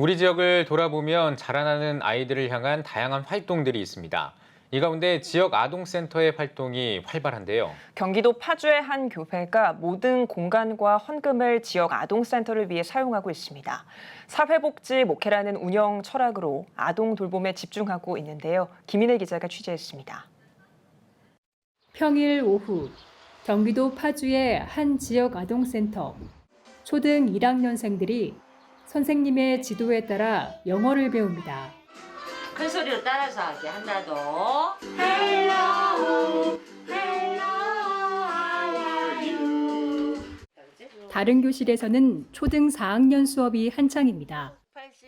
우리 지역을 돌아보면 자라나는 아이들을 향한 다양한 활동들이 있습니다. 이 가운데 지역 아동센터의 활동이 활발한데요. 경기도 파주의 한 교회가 모든 공간과 헌금을 지역 아동센터를 위해 사용하고 있습니다. 사회복지 목회라는 운영 철학으로 아동 돌봄에 집중하고 있는데요. 김인혜 기자가 취재했습니다. 평일 오후 경기도 파주의 한 지역 아동센터 초등 1학년생들이 선생님의 지도에 따라 영어를 배웁니다. 큰 소리로 따라서 하게 한다도 Hello, hello, how are you? 다른 교실에서는 초등 4학년 수업이 한창입니다.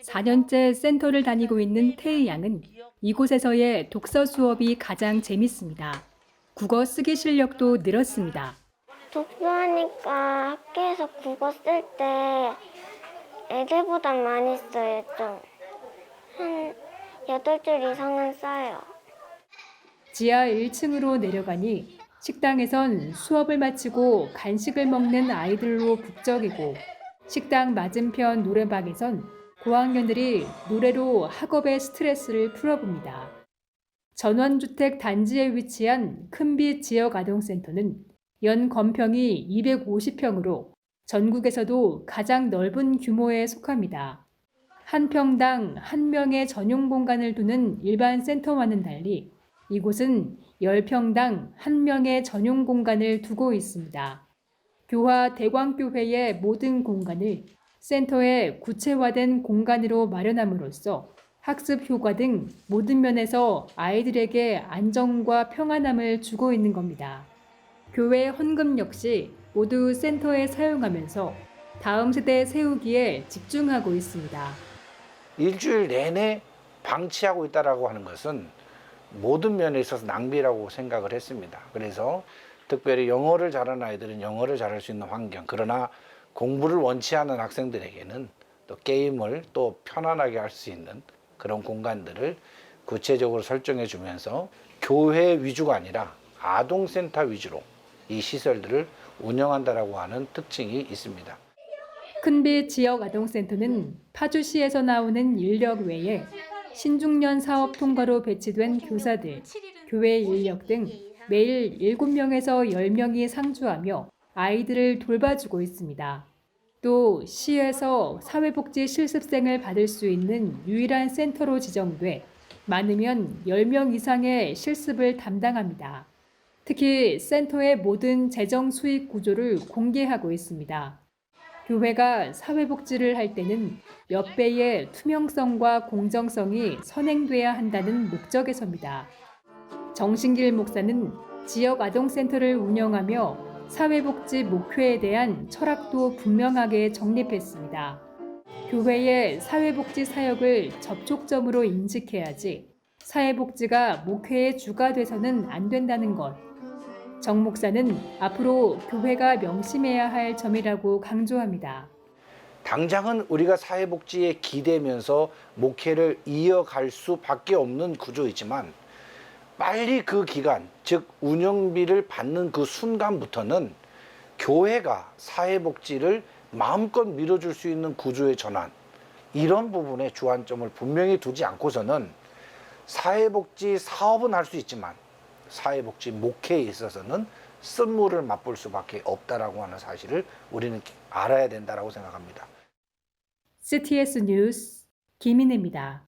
4년째 센터를 다니고 있는 태희 양은 이곳에서의 독서 수업이 가장 재밌습니다. 국어 쓰기 실력도 늘었습니다. 독서하니까 학교에서 국어 쓸 때 애들보다 많이 써요, 좀. 한 8줄 이상은 써요. 지하 1층으로 내려가니 식당에선 수업을 마치고 간식을 먹는 아이들로 북적이고 식당 맞은편 노래방에선 고학년들이 노래로 학업의 스트레스를 풀어봅니다. 전원주택 단지에 위치한 큰빛 지역 아동센터는 연 건평이 250평으로 전국에서도 가장 넓은 규모에 속합니다. 한 평당 한 명의 전용 공간을 두는 일반 센터와는 달리 이곳은 10평당 한 명의 전용 공간을 두고 있습니다. 교화 대광교회의 모든 공간을 센터의 구체화된 공간으로 마련함으로써 학습 효과 등 모든 면에서 아이들에게 안정과 평안함을 주고 있는 겁니다. 교회 헌금 역시 모두 센터에 사용하면서 다음 세대 세우기에 집중하고 있습니다. 일주일 내내 방치하고 있다라고 하는 것은 모든 면에 있어서 낭비라고 생각을 했습니다. 그래서 특별히 영어를 잘하는 아이들은 영어를 잘할 수 있는 환경, 그러나 공부를 원치 않는 학생들에게는 또 게임을 또 편안하게 할 수 있는 그런 공간들을 구체적으로 설정해 주면서 교회 위주가 아니라 아동센터 위주로 이 시설들을 운영한다라고 하는 특징이 있습니다. 큰빛 지역 아동센터는 파주시에서 나오는 인력 외에 신중년 사업 통과로 배치된 교사들, 교회 인력 등 매일 7명에서 10명이 상주하며 아이들을 돌봐주고 있습니다. 또 시에서 사회복지 실습생을 받을 수 있는 유일한 센터로 지정돼 많으면 10명 이상의 실습을 담당합니다. 특히 센터의 모든 재정 수익 구조를 공개하고 있습니다. 교회가 사회복지를 할 때는 몇 배의 투명성과 공정성이 선행돼야 한다는 목적에서입니다. 정신길 목사는 지역 아동센터를 운영하며 사회복지 목회에 대한 철학도 분명하게 정립했습니다. 교회의 사회복지 사역을 접촉점으로 인식해야지 사회복지가 목회의 주가 돼서는 안 된다는 것. 정 목사는 앞으로 교회가 명심해야 할 점이라고 강조합니다. 당장은 우리가 사회복지에 기대면서 목회를 이어갈 수밖에 없는 구조이지만 빨리 그 기간, 즉 운영비를 받는 그 순간부터는 교회가 사회복지를 마음껏 밀어줄 수 있는 구조의 전환 이런 부분에 주안점을 분명히 두지 않고서는 사회복지 사업은 할 수 있지만 사회복지 목회에 있어서는 쓴물을 맛볼 수밖에 없다라고 하는 사실을 우리는 알아야 된다라고 생각합니다. CTS 뉴스 김인혜입니다.